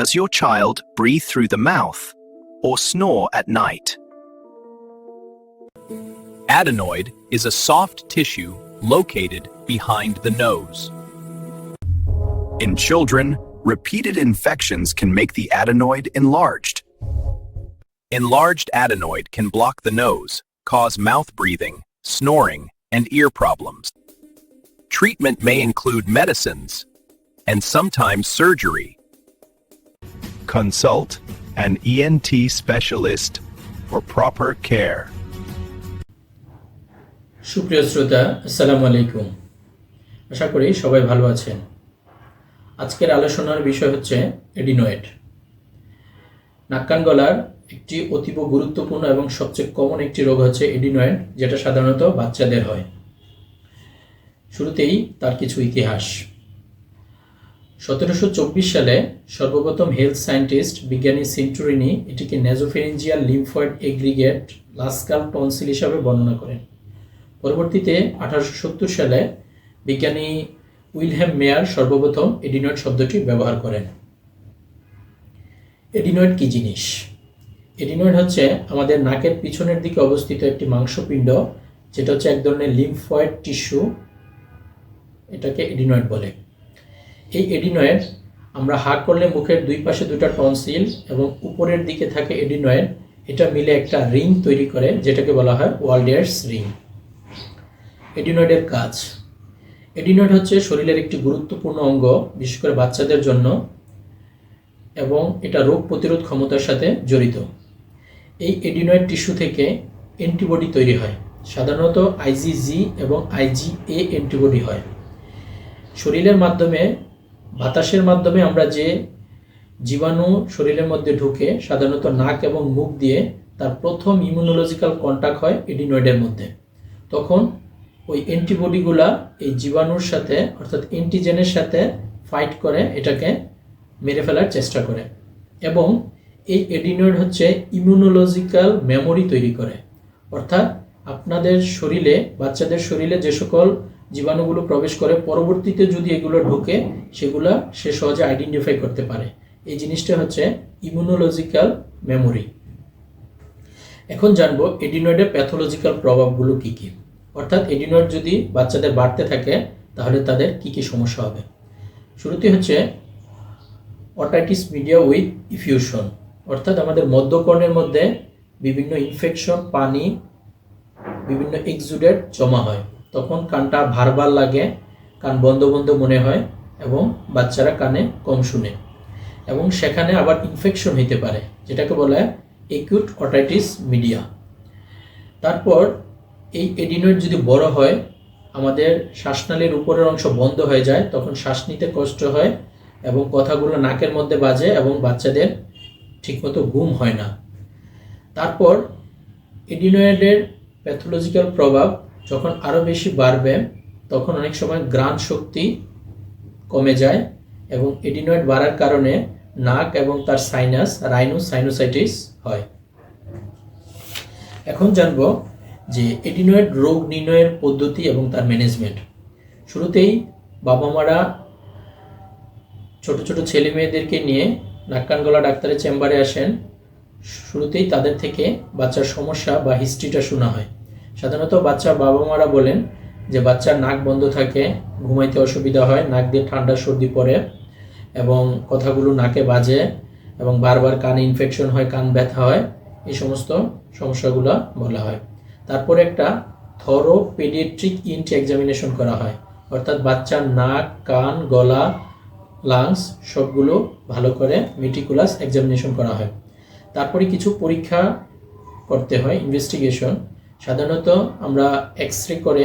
Does your child breathe through the mouth or snore at night? Adenoid is a soft tissue located behind the nose. In children, repeated infections can make the adenoid enlarged. Enlarged adenoid can block the nose, cause mouth breathing, snoring, and ear problems. Treatment may include medicines and sometimes surgery. Consult an ENT specialist for proper care. সুপ্রিয় শ্রোতা, আসসালামু আলাইকুম। আশা করি সবাই ভালো আছেন। আজকের আলোচনার বিষয় হচ্ছে এডিনোয়েড। নাক্কান গলার একটি অতীব গুরুত্বপূর্ণ এবং সবচেয়ে কমন একটি রোগ হচ্ছে এডিনোয়েড, যেটা সাধারণত বাচ্চাদের হয়। শুরুতেই তার কিছু ইতিহাস। সতেরোশো চব্বিশ সালে সর্বপ্রথম হেলথ সায়েন্টিস্ট বিজ্ঞানী সেন্টুরিনি এটিকে nasopharyngeal lymphoid aggregate Luschka's tonsil হিসাবে বর্ণনা করেন। পরবর্তীতে আঠারোশো সত্তর সালে বিজ্ঞানী উইলহেম মেয়ার সর্বপ্রথম এডিনয়েড শব্দটি ব্যবহার করেন। এডিনয়েড কি জিনিস? এডিনয়েড হচ্ছে আমাদের নাকের পিছনের দিকে অবস্থিত একটি মাংসপিণ্ড, যেটা হচ্ছে এক ধরনের লিমফয়েড টিস্যু এটাকে এডিনয়েড বলে। এই এডিনয়েড আমরা হা করলে মুখের দুই পাশে দুটা টনসিল এবং উপরের দিকে থাকে এডিনয়েড এটা মিলে একটা রিং তৈরি করে, যেটাকে বলা হয় ওয়ার্ল্ডিয়ার্স রিং এডিনয়েডের কাজ। এডিনয়েড হচ্ছে শরীরের একটি গুরুত্বপূর্ণ অঙ্গ, বিশেষ করে বাচ্চাদের জন্য, এবং এটা রোগ প্রতিরোধ ক্ষমতার সাথে জড়িত। এই এডিনয়েড টিস্যু থেকে অ্যান্টিবডি তৈরি হয়। সাধারণত আইজিজি এবং আইজিএ অ্যান্টিবডি হয়। শরীরের মাধ্যমে বাতাসের মাধ্যমে আমরা যে জীবাণু শরীরের মধ্যে ঢুকে সাধারণত নাক এবং মুখ দিয়ে তার প্রথম ইমিউনোলজিক্যাল কন্ট্যাক্ট হয় এডিনয়েডের মধ্যে। তখন ওই অ্যান্টিবডিগুলা এই জীবাণুর সাথে, অর্থাৎ অ্যান্টিজেনের সাথে ফাইট করে, এটাকে মেরে ফেলার চেষ্টা করে। এবং এই এডিনয়েড হচ্ছে ইমিউনোলজিক্যাল মেমোরি তৈরি করে। অর্থাৎ আপনাদের শরীরে, বাচ্চাদের শরীরে যে সকল জীবাণুগুলো প্রবেশ করে, পরবর্তীতে যদি এগুলো ঢুকে, সেগুলো সে সহজে আইডেন্টিফাই করতে পারে। এই জিনিসটা হচ্ছে ইমিউনোলজিক্যাল মেমোরি এখন জানব এডিনয়েডের প্যাথোলজিক্যাল প্রভাবগুলো কী কী। অর্থাৎ এডিনয়েড যদি বাচ্চাদের বাড়তে থাকে, তাহলে তাদের কি কি সমস্যা হবে? শুরুতে হচ্ছে অটাইটিস মিডিয়া উইথ ইফিউশন অর্থাৎ আমাদের মধ্যকর্ণের মধ্যে বিভিন্ন ইনফেকশন পানি, বিভিন্ন এক্সুডেট জমা হয়। তখন কানটা ভারবার লাগে, কান বন্ধ বন্ধ মনে হয় এবং বাচ্চারা কানে কম শুনে। এবং সেখানে আবার ইনফেকশন হইতে পারে, যেটাকে বলা হয় একিউট অটাইটিস মিডিয়া তারপর এই এডিনয়েড যদি বড় হয়, আমাদের শ্বাসনালীর উপরের অংশ বন্ধ হয়ে যায়, তখন শ্বাস নিতে কষ্ট হয় এবং কথাগুলো নাকের মধ্যে বাজে এবং বাচ্চাদের ঠিকমতো ঘুম হয় না। তারপর এডিনয়েডের প্যাথোলজিক্যাল প্রভাব যখন আরও বেশি বাড়বে, তখন অনেক সময় গ্রাণ শক্তি কমে যায় এবং এডিনয়েড বাড়ার কারণে নাক এবং তার সাইনাস রাইনো সাইনোসাইটিস হয়। এখন জানব যে এডিনয়েড রোগ নির্ণয়ের পদ্ধতি এবং তার ম্যানেজমেন্ট শুরুতেই বাবা মারা ছোট ছোট ছেলে মেয়েদেরকে নিয়ে নাক্কান গলা ডাক্তারের চেম্বারে আসেন। শুরুতেই তাদের থেকে বাচ্চার সমস্যা বা হিস্ট্রিটা শোনা হয়। সাধারণত বাচ্চার বাবা মারা বলেন যে বাচ্চার নাক বন্ধ থাকে, ঘুমাইতে অসুবিধা হয়, নাক দিয়ে ঠান্ডা সর্দি পড়ে এবং কথাগুলো নাকে বাজে এবং বারবার কানে ইনফেকশন হয়, কান ব্যথা হয়, এই সমস্ত সমস্যাগুলো বলা হয়। তারপরে একটা থরো পেডিয়াট্রিক ইন্ট এক্সামিনেশন করা হয়। অর্থাৎ বাচ্চার নাক, কান, গলা লাংস সবগুলো ভালো করে মেটিকুলাস এক্সামিনেশন করা হয়। তারপরে কিছু পরীক্ষা করতে হয় ইনভেস্টিগেশন সাধারণত আমরা এক্স রে করে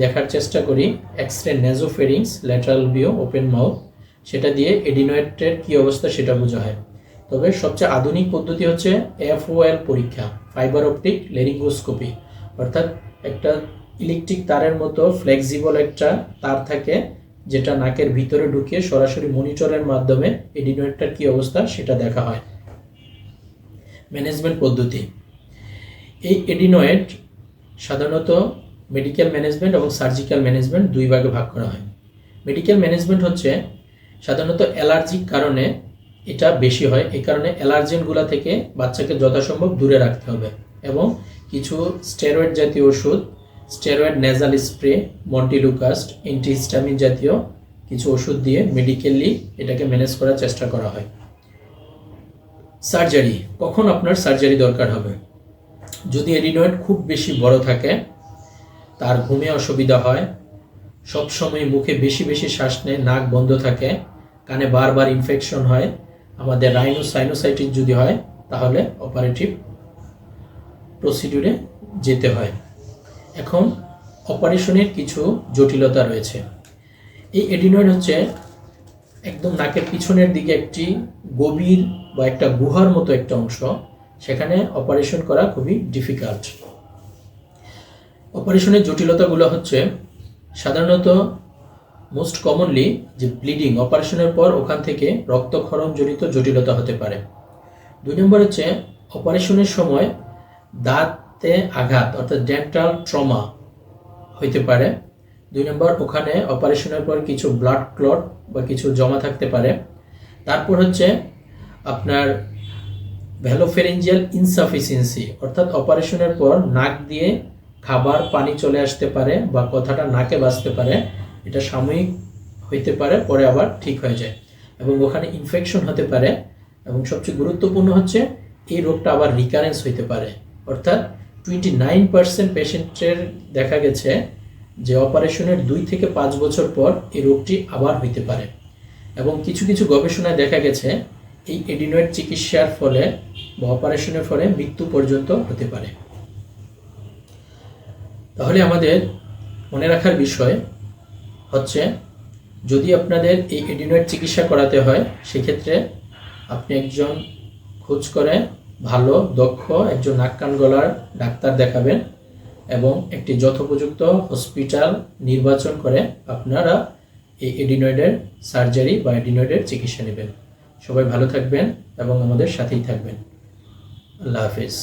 দেখার চেষ্টা করি X ray nasopharynx lateral view open mouth সেটা দিয়ে এডিনোয়েটের কী অবস্থা সেটা বোঝা হয়। তবে সবচেয়ে আধুনিক পদ্ধতি হচ্ছে এফওএল পরীক্ষা ফাইবার অপটিক লেরিঙ্গোস্কোপি অর্থাৎ একটা ইলেকট্রিক তারের মতো ফ্লেক্সিবল একটা তার থাকে যেটা নাকের ভিতরে ঢুকিয়ে সরাসরি মনিটরের মাধ্যমে এডিনোয়েটটার কী অবস্থা সেটা দেখা হয়। ম্যানেজমেন্ট পদ্ধতি। এই এডিনোয়েড সাধারণত মেডিকেল ম্যানেজমেন্ট এবং সার্জিক্যাল ম্যানেজমেন্ট দুই ভাগে ভাগ করা হয়। মেডিকেল ম্যানেজমেন্ট হচ্ছে সাধারণত অ্যালার্জিক কারণে এটা বেশি হয়, এই কারণে অ্যালার্জেনগুলো থেকে বাচ্চাকে যথাসম্ভব দূরে রাখতে হবে এবং কিছু স্টেরয়েড জাতীয় ওষুধ steroid nasal spray montelukast antihistamine জাতীয় কিছু ওষুধ দিয়ে মেডিকেলি এটাকে ম্যানেজ করার চেষ্টা করা হয়। সার্জারি কখন আপনার সার্জারি দরকার হবে? যদি এডিনয়েড খুব বেশি বড় থাকে, তার ঘুমে অসুবিধা হয়। সবসময় মুখে বেশি বেশি শ্বাস নেয়, নাক বন্ধ থাকে, কানে বারবার ইনফেকশন হয়। আমাদের রাইনো সাইনোসাইটিস যদি হয়, তাহলে অপারেটিভ প্রসিডিউরে যেতে হয়। এখন অপারেশনের কিছু জটিলতা রয়েছে। এই এডিনয়েড হচ্ছে একদম নাকের পিছনের দিকে একটি গভীর বা একটা গুহার মতো একটা অংশ। সেখানে অপারেশন করা খুবই ডিফিকাল্ট অপারেশনের জটিলতাগুলো হচ্ছে, সাধারণত মোস্ট কমনলি যে ব্লিডিং অপারেশনের পর ওখান থেকে রক্তক্ষরণ জড়িত জটিলতা হতে পারে। দুই নম্বর হচ্ছে অপারেশনের সময় দাঁতে আঘাত, অর্থাৎ ডেন্টাল ট্রমা হইতে পারে। দুই নম্বর, ওখানে অপারেশনের পর কিছু ব্লাড ক্লট বা কিছু জমা থাকতে পারে। তারপর হচ্ছে, আপনার ভ্যালোফেরেঞ্জিয়াল ইনসাফিসিয়েন্সি অর্থাৎ অপারেশনের পর নাক দিয়ে খাবার, পানি চলে আসতে পারে বা কথাটা নাকে বাঁচতে পারে, এটা সাময়িক হইতে পারে, পরে আবার ঠিক হয়ে যায়। এবং ওখানে ইনফেকশন হতে পারে, এবং সবচেয়ে গুরুত্বপূর্ণ হচ্ছে এই রোগটা আবার রিকারেন্স হইতে পারে। অর্থাৎ টোয়েন্টি নাইন পার্সেন্ট পেশেন্টের দেখা গেছে যে অপারেশনের দুই থেকে পাঁচ বছর পর এই রোগটি আবার হইতে পারে। এবং কিছু কিছু গবেষণায় দেখা গেছে এই এডিনয়েড চিকিৎসার ফলে, বা অপারেশনের ফলে মৃত্যু পর্যন্ত হতে পারে। তাহলে আমাদের মনে রাখার বিষয় হচ্ছে, যদি আপনাদের এই এডিনয়েড চিকিৎসা করাতে হয়, সেক্ষেত্রে আপনি একজন খোঁজ করে ভালো, দক্ষ একজন নাক কান গলার ডাক্তার দেখাবেন এবং একটি যথোপযুক্ত হসপিটাল নির্বাচন করে আপনারা এই এডিনয়েডের সার্জারি বা এডিনয়েডের চিকিৎসা নেবেন। সবাই ভালো থাকবেন এবং আমাদের সাথেই থাকবেন। আল্লাহ হাফিজ।